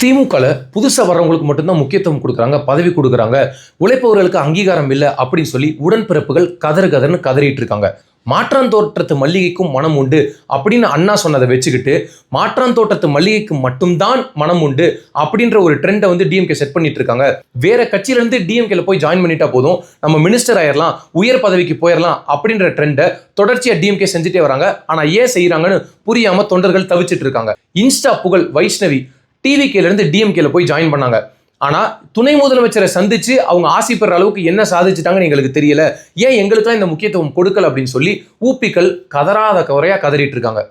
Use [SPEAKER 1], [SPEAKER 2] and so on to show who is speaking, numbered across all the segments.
[SPEAKER 1] திமுகவில் புதுசாக வர்றவங்களுக்கு மட்டும்தான் முக்கியத்துவம் கொடுக்குறாங்க பதவி கொடுக்குறாங்க. உழைப்பவர்களுக்கு அங்கீகாரம் இல்லை அப்படின்னு சொல்லி உடன்பிறப்புகள் கதறு கதர்னு கதறிட்டு இருக்காங்க. மாற்றாந்தோட்டத்து மல்லிகைக்கும் மனம் உண்டு அப்படின்னு அண்ணா சொன்னதை வச்சுக்கிட்டு மாற்றாந்தோட்டத்து மல்லிகைக்கு மட்டும்தான் மனம் உண்டு அப்படின்ற ஒரு ட்ரெண்டை வந்து டிஎம்கே செட் பண்ணிட்டு இருக்காங்க. வேற கட்சியிலேருந்து டிஎம்கேல போய் ஜாயின் பண்ணிட்டா போதும். நம்ம மினிஸ்டர் ஆயிரலாம் உயர் பதவிக்கு போயிடலாம் அப்படின்ற ட்ரெண்டை தொடர்ச்சியாக டிஎம்கே செஞ்சுட்டே வராங்க. ஆனால் ஏன் செய்கிறாங்கன்னு புரியாமல் தொண்டர்கள் தவிச்சிட்டு இருக்காங்க. இன்ஸ்டா புகழ் வைஷ்ணவி டிவிகேலேருந்து டிஎம்கேல போய் ஜாயின் பண்ணாங்க. ஆனால் துணை முதலமைச்சரை சந்தித்து அவங்க ஆசை பெற அளவுக்கு என்ன சாதிச்சிட்டாங்கன்னு எங்களுக்கு தெரியல. ஏன் எங்களுக்கெல்லாம் இந்த முக்கியத்துவம் கொடுக்கல அப்படின்னு சொல்லி ஊப்பிக்கள் கதறாத குறையாக கதறிட்டு இருக்காங்க.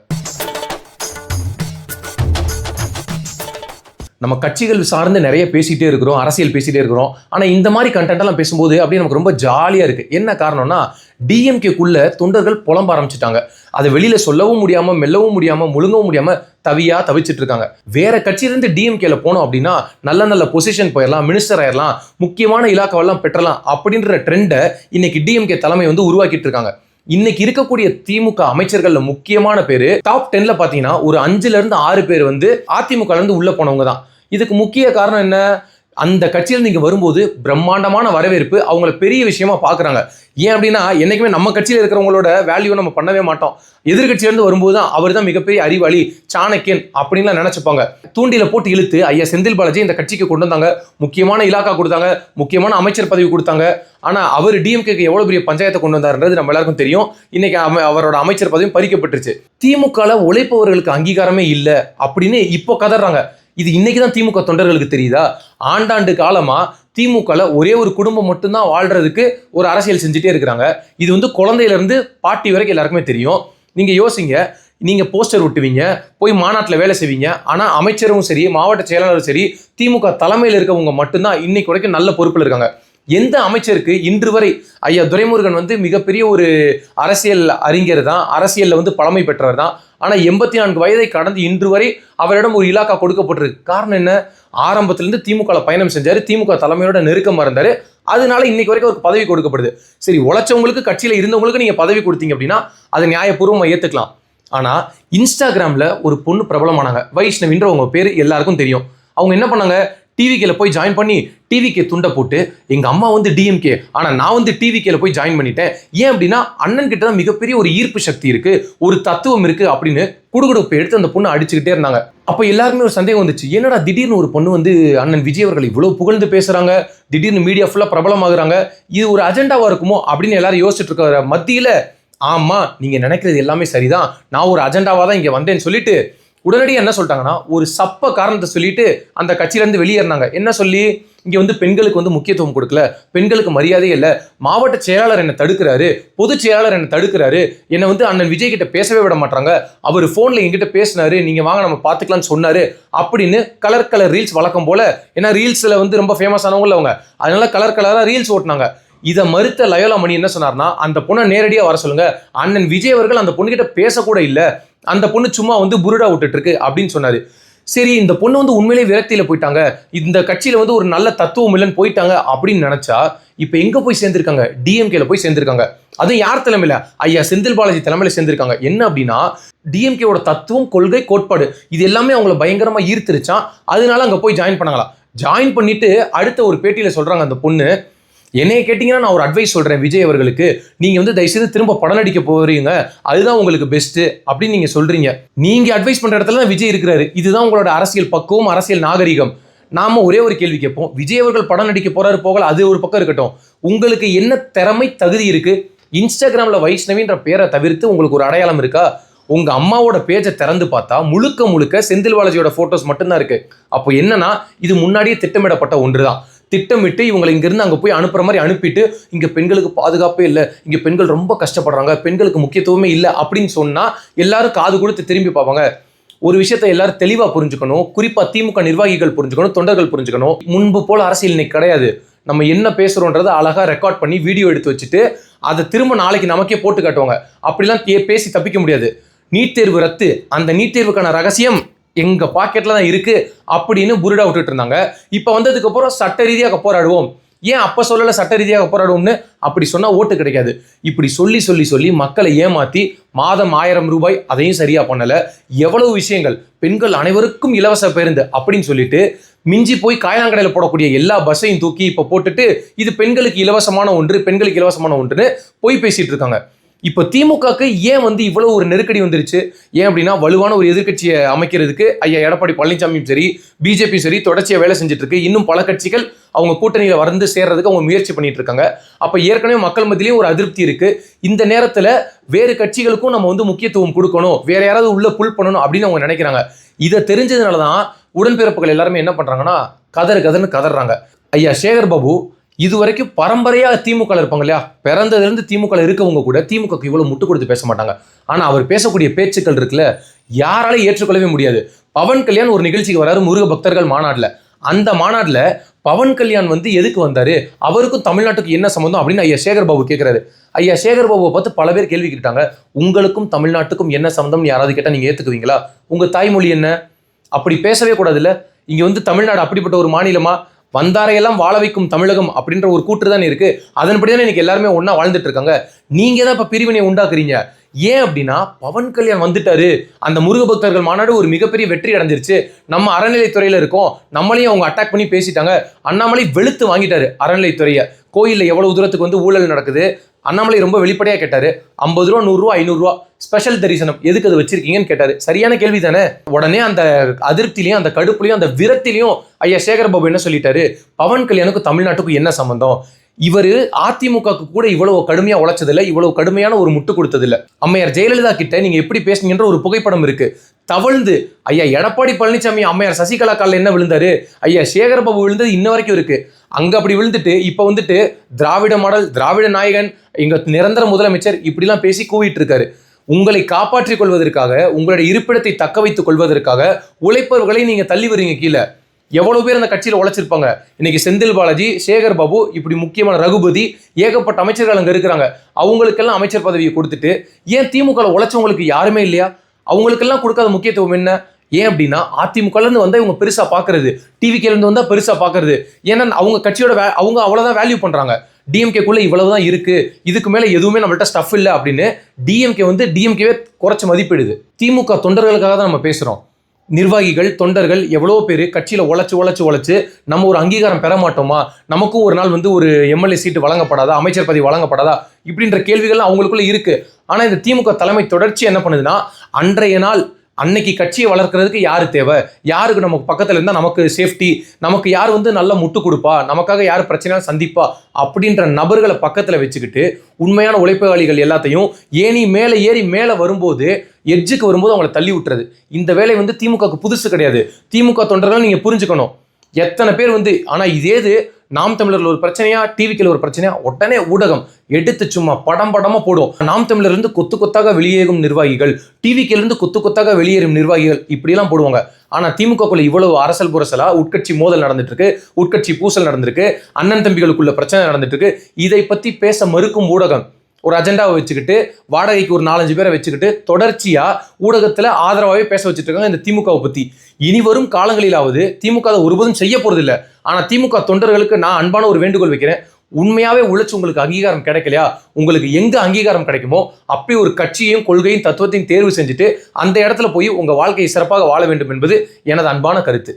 [SPEAKER 1] நம்ம கட்சிகள் சார்ந்து நிறைய பேசிகிட்டே இருக்கிறோம் அரசியல் பேசிகிட்டே இருக்கிறோம். ஆனால் இந்த மாதிரி கண்டென்ட்லாம் பேசும்போது அப்படியே நமக்கு ரொம்ப ஜாலியாக இருக்குது என்ன காரணம்னா டிஎம்கேக்குள்ளே தொண்டர்கள் புலம்ப ஆரம்பிச்சிட்டாங்க. அதை வெளியில் சொல்லவும் முடியாமல் மெல்லவும் முடியாமல் முழுங்கவும் முடியாமல் தவியாக தவிச்சிட்டு இருக்காங்க. வேற கட்சியிலேருந்து டிஎம்கேல போனோம் அப்படின்னா நல்ல நல்ல பொசிஷன் போயிடலாம் மினிஸ்டர் ஆயிடலாம் முக்கியமான இலாக்காவெல்லாம் பெற்றலாம் அப்படின்ற ட்ரெண்டை இன்னைக்கு டிஎம்கே தலைமை வந்து உருவாக்கிட்டு இருக்காங்க. இன்னைக்கு இருக்கக்கூடிய திமுக அமைச்சர்கள் முக்கியமான பேரு டாப் டென்ல பாத்தீங்கன்னா ஒரு அஞ்சுல இருந்து ஆறு பேர் வந்து அதிமுக இருந்து உள்ள போனவங்க தான் இதுக்கு முக்கிய காரணம் என்ன? அந்த கட்சியில் நீங்கள் வரும்போது பிரம்மாண்டமான வரவேற்பு அவங்கள பெரிய விஷயமா பார்க்குறாங்க ஏன் அப்படின்னா என்னைக்குமே நம்ம கட்சியில் இருக்கிறவங்களோட வேல்யூ நம்ம பண்ணவே மாட்டோம். எதிர்கட்சியிலேருந்து வரும்போது தான் அவர் தான் மிகப்பெரிய அறிவாளி சாணக்கியன் அப்படின்லாம் நினச்சிப்பாங்க. தூண்டில போட்டு இழுத்து ஐயா செந்தில் பாலாஜி இந்த கட்சிக்கு கொண்டு வந்தாங்க. முக்கியமான இலாக்கா கொடுத்தாங்க. முக்கியமான அமைச்சர் பதவி கொடுத்தாங்க. ஆனால் அவர் டிஎம்கேக்கு எவ்வளோ பெரிய பஞ்சாயத்தை கொண்டு வந்தாருன்றது நம்ம எல்லாருக்கும் தெரியும். இன்னைக்கு அமை அவரோட அமைச்சர் பதவியும் பறிக்கப்பட்டுருச்சு. திமுகவில் உழைப்பவர்களுக்கு அங்கீகாரமே இல்லை அப்படின்னு இப்போ கதறாங்க. இது இன்னைக்கு தான் திமுக தொண்டர்களுக்கு தெரியுதா? ஆண்டாண்டு காலமாக திமுகவில் ஒரே ஒரு குடும்பம் மட்டும்தான் வாழ்கிறதுக்கு ஒரு அரசியல் செஞ்சுட்டே இருக்கிறாங்க. இது வந்து குழந்தையிலேருந்து பாட்டி வரைக்கும் எல்லாருக்குமே தெரியும். நீங்கள் யோசிங்க. நீங்கள் போஸ்டர் ஒட்டுவீங்க. போய் மாநாட்டில் வேலை செய்வீங்க. ஆனால் அமைச்சரும் சரி மாவட்ட செயலாளரும் சரி திமுக தலைமையில் இருக்கவங்க மட்டும்தான் இன்னைக்கு வரைக்கும் நல்ல பொறுப்பில் இருக்காங்க. எந்த அமைச்சருக்கு இன்று வரை ஐயா துரைமுருகன் வந்து மிகப்பெரிய ஒரு அரசியல் அறிஞர் தான் அரசியலில் வந்து பழமை பெற்றவர் தான். ஆனால் எண்பத்தி நான்கு வயதை கடந்து இன்று வரை அவரிடம் ஒரு இலாக்கா கொடுக்கப்பட்டிருக்கு. காரணம் என்ன? ஆரம்பத்திலேருந்து திமுக பயணம் செஞ்சார் திமுக தலைமையோட நெருக்கமாக இருந்தார். அதனால இன்னைக்கு வரைக்கும் அவருக்கு பதவி கொடுக்கப்படுது. சரி உழைச்சவங்களுக்கு கட்சியில் இருந்தவங்களுக்கு நீங்கள் பதவி கொடுத்தீங்க அப்படின்னா அதை நியாயபூர்வமாக ஏற்றுக்கலாம் ஆனால் இன்ஸ்டாகிராமில் ஒரு பொண்ணு பிரபலமானாங்க. வைஷ்ணவின்ற உங்கள் பேர் எல்லாருக்கும் தெரியும். அவங்க என்ன பண்ணாங்க? டிவிகேல போய் ஜாயின் பண்ணி டிவிகே துண்டை போட்டு எங்கள் அம்மா வந்து டிஎம்கே ஆனால் நான் வந்து டிவிகேல போய் ஜாயின் பண்ணிட்டேன். ஏன் அப்படின்னா அண்ணன் கிட்ட தான் மிகப்பெரிய ஒரு ஈர்ப்பு சக்தி இருக்கு ஒரு தத்துவம் இருக்கு அப்படின்னு குடுகுடுப்பு எடுத்து அந்த பொண்ணு அடிச்சுக்கிட்டே இருந்தாங்க. அப்போ எல்லாருமே ஒரு சந்தேகம் வந்துச்சு என்னடா திடீர்னு ஒரு பொண்ணு வந்து அண்ணன் விஜய் அவர்கள் இவ்வளோ புகழ்ந்து பேசுகிறாங்க திடீர்னு மீடியா ஃபுல்லாக பிரபலமாகிறாங்க இது ஒரு அஜெண்டாவாக இருக்குமோ? அப்படின்னு எல்லாரும் யோசிச்சுட்டு இருக்கிற மத்தியில் ஆமாம் நீங்கள் நினைக்கிறது எல்லாமே சரிதான். நான் ஒரு அஜெண்டாவாக தான் இங்கே வந்தேன்னு சொல்லிட்டு உடனடியாக என்ன சொல்லிட்டாங்கன்னா ஒரு சப்ப காரணத்தை சொல்லிட்டு அந்த கட்சியிலேருந்து வெளியேறினாங்க. என்ன சொல்லி? இங்கே வந்து பெண்களுக்கு வந்து முக்கியத்துவம் கொடுக்கல. பெண்களுக்கு மரியாதையே இல்லை. மாவட்ட செயலாளர் என்னை தடுக்கிறாரு. பொதுச் செயலாளர் என்னை தடுக்கிறாரு. என்னை வந்து அண்ணன் விஜய் கிட்ட பேசவே விட மாட்டாங்க. அவர் ஃபோனில் என்கிட்ட பேசினாரு. நீங்கள் வாங்க நம்ம பார்த்துக்கலாம்னு சொன்னார். அப்படின்னு கலர் கலர் ரீல்ஸ் வழக்கம் போல ஏன்னா ரீல்ஸில் வந்து ரொம்ப ஃபேமஸ் அவங்க. அதனால கலர் கலராக ரீல்ஸ் ஓட்டினாங்க. இதை மறுத்த லயோலா மணி என்ன சொன்னார்னா அந்த பொண்ணை நேரடியாக வர சொல்லுங்க. அண்ணன் விஜய் அவர்கள் அந்த பொண்ணுகிட்ட பேசக்கூட இல்லை. அந்த பொண்ணு சும்மா வந்து புருடா விட்டுட்டு இருக்கு அப்படின்னு சொன்னாரு. சரி இந்த பொண்ணு வந்து உண்மையிலேயே விரக்தியில போயிட்டாங்க. இந்த கட்சியில வந்து ஒரு நல்ல தத்துவம் இல்லைன்னு போயிட்டாங்க அப்படின்னு நினைச்சா இப்போ எங்க போய் சேர்ந்திருக்காங்க? டிஎம்கேல போய் சேர்ந்திருக்காங்க. அதுவும் யார் தலைமையில? ஐயா செந்தில் பாலாஜி தலைமையில சேர்ந்திருக்காங்க. என்ன அப்படின்னா டிஎம்கேவோட தத்துவம் கொள்கை கோட்பாடு இது எல்லாமே அவங்கள பயங்கரமா ஈர்த்துருச்சான் அதனால அங்க போய் ஜாயின் பண்ணாங்களா? ஜாயின் பண்ணிட்டு அடுத்த ஒரு பேட்டியில சொல்றாங்க அந்த பொண்ணு என்னைய கேட்டிங்கன்னா நான் ஒரு அட்வைஸ் சொல்கிறேன் விஜய் அவர்களுக்கு. நீங்கள் வந்து தயவுசெய்து திரும்ப படம் நடிக்க போகிறீங்க அதுதான் உங்களுக்கு பெஸ்ட்டு அப்படின்னு நீங்கள் சொல்கிறீங்க நீங்கள் அட்வைஸ் பண்ணுற இடத்துல தான் விஜய் இருக்கிறாரு. இதுதான் உங்களோட அரசியல் பக்குவம் அரசியல் நாகரிகம். நாம ஒரே ஒரு கேள்வி கேட்போம். விஜய் அவர்கள் படம் நடிக்க போறாரு போகல அது ஒரு பக்கம் இருக்கட்டும். உங்களுக்கு என்ன திறமை தகுதி இருக்கு? இன்ஸ்டாகிராம்ல வைஷ்ணவின்ற பேரை தவிர்த்து உங்களுக்கு ஒரு அடையாளம் இருக்கா? உங்க அம்மாவோட பேஜை திறந்து பார்த்தா முழுக்க முழுக்க செந்தில் பாலாஜியோட போட்டோஸ் மட்டும்தான் இருக்கு. அப்போ என்னன்னா இது முன்னாடியே திட்டமிடப்பட்ட ஒன்றுதான். திட்டமிட்டு இவங்களை இங்கேருந்து அங்கே போய் அனுப்புகிற மாதிரி அனுப்பிட்டு இங்கே பெண்களுக்கு பாதுகாப்பே இல்லை இங்கே பெண்கள் ரொம்ப கஷ்டப்படுறாங்க பெண்களுக்கு முக்கியத்துவமே இல்லை அப்படின்னு சொன்னால் எல்லாரும் காது கொடுத்து திரும்பி பார்ப்பாங்க. ஒரு விஷயத்தை எல்லாரும் தெளிவாக புரிஞ்சுக்கணும் குறிப்பாக திமுக நிர்வாகிகள் புரிஞ்சுக்கணும் தொண்டர்கள் புரிஞ்சுக்கணும். முன்பு போல் அரசியல் இன்னைக்கு கிடையாது. நம்ம என்ன பேசுகிறோன்றதை அழகாக ரெக்கார்ட் பண்ணி வீடியோ எடுத்து வச்சுட்டு அதை திரும்ப நாளைக்கு நமக்கே போட்டு காட்டுவாங்க. அப்படிலாம் பேசி தப்பிக்க முடியாது. நீட் தேர்வு ரத்து. அந்த நீட் தேர்வுக்கான ரகசியம் எங்கள் பாக்கெட்டில் தான் இருக்குது அப்படின்னு புருடா விட்டுட்டு இருந்தாங்க. இப்போ வந்ததுக்கப்புறம் சட்ட ரீதியாக போராடுவோம். ஏன் அப்போ சொல்லலை சட்ட ரீதியாக போராடுவோம்னு? அப்படி சொன்னால் ஓட்டு கிடைக்காது. இப்படி சொல்லி சொல்லி சொல்லி மக்களை ஏமாற்றி மாதம் ஆயிரம் ரூபாய் அதையும் சரியாக பண்ணலை. எவ்வளவு விஷயங்கள்? பெண்கள் அனைவருக்கும் இலவச பேருந்து அப்படின்னு சொல்லிட்டு மிஞ்சி போய் காயாங்கடையில் போடக்கூடிய எல்லா பஸ்ஸையும் தூக்கி இப்போ போட்டுட்டு இது பெண்களுக்கு இலவசமான ஒன்று பெண்களுக்கு இலவசமான ஒன்றுன்னு போய் பேசிகிட்டு இருக்காங்க. இப்போ திமுகக்கு ஏன் வந்து இவ்வளோ ஒரு நெருக்கடி வந்துருச்சு? ஏன் அப்படின்னா வலுவான ஒரு எதிர்க்கட்சியை அமைக்கிறதுக்கு ஐயா எடப்பாடி பழனிசாமியும் சரி பிஜேபி சரி தொடர்ச்சியாக வேலை செஞ்சுட்டு இருக்கு இன்னும் பல கட்சிகள் அவங்க கூட்டணியில் வந்து சேர்றதுக்கு அவங்க முயற்சி பண்ணிட்டு இருக்காங்க அப்போ ஏற்கனவே மக்கள் மத்தியிலேயே ஒரு அதிருப்தி இருக்கு. இந்த நேரத்தில் வேறு கட்சிகளுக்கும் நம்ம வந்து முக்கியத்துவம் கொடுக்கணும். வேற யாராவது உள்ள புல் பண்ணணும் அப்படின்னு அவங்க நினைக்கிறாங்க. இதை தெரிஞ்சதுனால தான் உடன்பிறப்புகள் எல்லாருமே என்ன பண்ணுறாங்கன்னா கதறு கதர்னு கதறாங்க. ஐயா சேகர் பாபு இது வரைக்கும் பரம்பரையாக திமுக இருப்பாங்க இல்லையா? பிறந்ததுலேருந்து திமுக இருக்கவங்க கூட திமுகக்கு இவ்வளோ முட்டு கொடுத்து பேச மாட்டாங்க. ஆனால் அவர் பேசக்கூடிய பேச்சுக்கள் இருக்குல்ல யாராலையும் ஏற்றுக்கொள்ளவே முடியாது. பவன் கல்யாண் ஒரு நிகழ்ச்சிக்கு வராரு முருக பக்தர்கள் மாநாட்டில். அந்த மாநாட்டில் பவன் கல்யாண் வந்து எதுக்கு வந்தார்? அவருக்கும் தமிழ்நாட்டுக்கு என்ன சம்மந்தம் அப்படின்னு ஐயா சேகர் பாபு கேட்குறாரு ஐயா சேகர் பாபுவை பார்த்து பல பேர் கேள்வி கேட்டாங்க உங்களுக்கும் தமிழ்நாட்டுக்கும் என்ன சம்மந்தம்னு யாராவது கேட்டால் நீங்கள் ஏற்றுக்குவீங்களா உங்கள் தாய்மொழி என்ன? அப்படி பேசவே கூடாதுல்ல? இங்கே வந்து தமிழ்நாடு அப்படிப்பட்ட ஒரு மாநிலமாக வந்தாரையெல்லாம் வாழ வைக்கும் தமிழகம் அப்படின்ற ஒரு கூற்று தானே இருக்கு. அதன்படி தானே இன்னைக்கு எல்லாருமே ஒன்றா வாழ்ந்துட்டு இருக்காங்க. நீங்க தான் இப்ப பிரிவினை உண்டாக்குறீங்க? ஏன் அப்படின்னா பவன் கல்யாண் வந்துட்டாரு. அந்த முருக பக்தர்கள் மாநாடு ஒரு மிகப்பெரிய வெற்றி அடைஞ்சிருச்சு. நம்ம அறநிலைத்துறையில இருக்கோம். நம்மளையும் அவங்க அட்டாக் பண்ணி பேசிட்டாங்க. அண்ணாமலை வெளுத்து வாங்கிட்டாரு அறநிலைத்துறையை கோயிலில் எவ்வளவு தூரத்துக்கு வந்து ஊழல் நடக்குது? அண்ணாமலை ரொம்ப வெளிப்படையாக கேட்டார். ஐம்பது ரூபா நூறுரூவா ஐநூறுரூவா ஸ்பெஷல் தரிசனம் எதுக்கு அது வச்சிருக்கீங்கன்னு கேட்டார். சரியான கேள்வி தானே உடனே அந்த அதிருப்திலையும் அந்த கடுப்புலையும் அந்த விரத்திலையும் ஐயா சேகர் பாபு என்ன சொல்லிட்டாரு? பவன் கல்யாணுக்கும் தமிழ்நாட்டுக்கும் என்ன சம்பந்தம்? இவர் அதிமுகக்கு கூட இவ்வளவு கடுமையாக உழைச்சதில்ல இவ்வளவு கடுமையான ஒரு முட்டு கொடுத்ததில்ல. அம்மையார் ஜெயலலிதா கிட்ட நீங்கள் எப்படி பேசுனீங்கன்ற ஒரு புகைப்படம் இருக்கு. தவழ்ந்து ஐயா எடப்பாடி பழனிசாமி அம்மையார் சசிகலா காலில் என்ன விழுந்தாரு? ஐயா சேகரபாபு விழுந்தது இன்ன வரைக்கும் இருக்கு. அங்கே அப்படி விழுந்துட்டு இப்போ வந்துட்டு திராவிட மாடல் திராவிட நாயகன் இங்கே நிரந்தர முதலமைச்சர் இப்படிலாம் பேசி கூவிட்டு இருக்காரு. உங்களை காப்பாற்றிக் கொள்வதற்காக உங்களுடைய இருப்பிடத்தை தக்க வைத்துக் கொள்வதற்காக உழைப்பவர்களை நீங்கள் தள்ளி வரீங்க கீழே. எவ்வளோ பேர் அந்த கட்சியில் உழைச்சிருப்பாங்க? இன்னைக்கு செந்தில் பாலாஜி சேகர் பாபு இப்படி முக்கியமான ரகுபதி ஏகப்பட்ட அமைச்சர்கள் அங்கே இருக்கிறாங்க. அவங்களுக்கெல்லாம் அமைச்சர் பதவியை கொடுத்துட்டு ஏன் திமுக உழைச்சவங்களுக்கு யாருமே இல்லையா? அவங்களுக்கெல்லாம் கொடுக்காத முக்கியத்துவம் என்ன? ஏன் அப்படின்னா அதிமுகலேருந்து வந்தால் இவங்க பெருசாக பார்க்குறது டிவிகேலேருந்து வந்தால் பெருசாக பெருசா ஏன்னா அவங்க கட்சியோட வே- அவங்க அவ்வளோதான் வேல்யூ பண்ணுறாங்க டிஎம்கேக்குள்ளே இவ்வளவு தான் இருக்குது இதுக்கு மேலே எதுவுமே நம்மள்ட்ட ஸ்டஃப் இல்லை அப்படின்னு டிஎம்கே வந்து டிஎம்கேவே குறைச்சி மதிப்பிடுது. திமுக தொண்டர்களுக்காக தான் நம்ம பேசுகிறோம் நிர்வாகிகள் தொண்டர்கள் எவ்வளோ பேர் கட்சியில் உழைச்சி உழைச்சி உழைச்சி நம்ம ஒரு அங்கீகாரம் பெற மாட்டோமா? நமக்கும் ஒரு நாள் வந்து ஒரு எம்எல்ஏ சீட்டு வழங்கப்படாதா? அமைச்சர் பதவி வழங்கப்படாதா? இப்படின்ற கேள்விகள்லாம் அவங்களுக்குள்ளே இருக்குது ஆனால் இந்த திமுக தலைமை தொடர்ச்சி என்ன பண்ணுதுன்னா அன்றைய நாள் அன்னைக்கு கட்சியை வளர்க்கறதுக்கு யார் தேவை? யாருக்கு நமக்கு பக்கத்தில் இருந்தால் நமக்கு சேஃப்டி நமக்கு யார் வந்து நல்லா முட்டு கொடுப்பா? நமக்காக யார் பிரச்சனையாக சந்திப்பா? அப்படின்ற நபர்களை பக்கத்தில் வச்சுக்கிட்டு உண்மையான உழைப்பாளிகள் எல்லாத்தையும் ஏணி மேலே ஏறி மேலே வரும்போது எட்ஜுக்கு வரும்போது அவங்கள தள்ளி விட்டுறது. இந்த வேலை வந்து திமுகவுக்கு புதுசு கிடையாது. திமுக தொண்டர்கள் நீங்கள் புரிஞ்சுக்கணும். எத்தனை பேர் வந்து ஆனா இதேது நாம் தமிழரில் ஒரு பிரச்சனையா டிவிக்கில் ஒரு பிரச்சனையா உடனே ஊடகம் எடுத்து சும்மா படம் படமா போடும். நாம் தமிழர் இருந்து கொத்து கொத்தாக வெளியேறும் நிர்வாகிகள் டிவிக்கில இருந்து கொத்து கொத்தாக வெளியேறும் நிர்வாகிகள் இப்படிலாம் போடுவாங்க. ஆனா திமுகக்குள்ள இவ்வளவு அரசல் புரசலா உட்கட்சி மோதல் நடந்துட்டு இருக்கு உட்கட்சி பூசல் நடந்திருக்கு அண்ணன் தம்பிகளுக்குள்ள பிரச்சனை நடந்துட்டு இருக்கு இதை பத்தி பேச மறுக்கும் ஊடகம் ஒரு அஜெண்டாவை வச்சுக்கிட்டு வாடகைக்கு ஒரு நாலஞ்சு பேரை வச்சுக்கிட்டு தொடர்ச்சியாக ஊடகத்தில் ஆதரவாகவே பேச வச்சுட்டு இருக்காங்க இந்த திமுகவை பற்றி இனி வரும் காலங்களிலாவது திமுக அதை ஒருபோதும் செய்ய போகிறதில்ல ஆனால் திமுக தொண்டர்களுக்கு நான் அன்பான ஒரு வேண்டுகோள் வைக்கிறேன். உண்மையாகவே உழைச்சி உங்களுக்கு அங்கீகாரம் கிடைக்கலையா? உங்களுக்கு எங்கே அங்கீகாரம் கிடைக்குமோ அப்படி ஒரு கட்சியையும் கொள்கையும் தத்துவத்தையும் தேர்வு செஞ்சுட்டு அந்த இடத்துல போய் உங்கள் வாழ்க்கையை சிறப்பாக வாழ வேண்டும் என்பது எனது அன்பான கருத்து.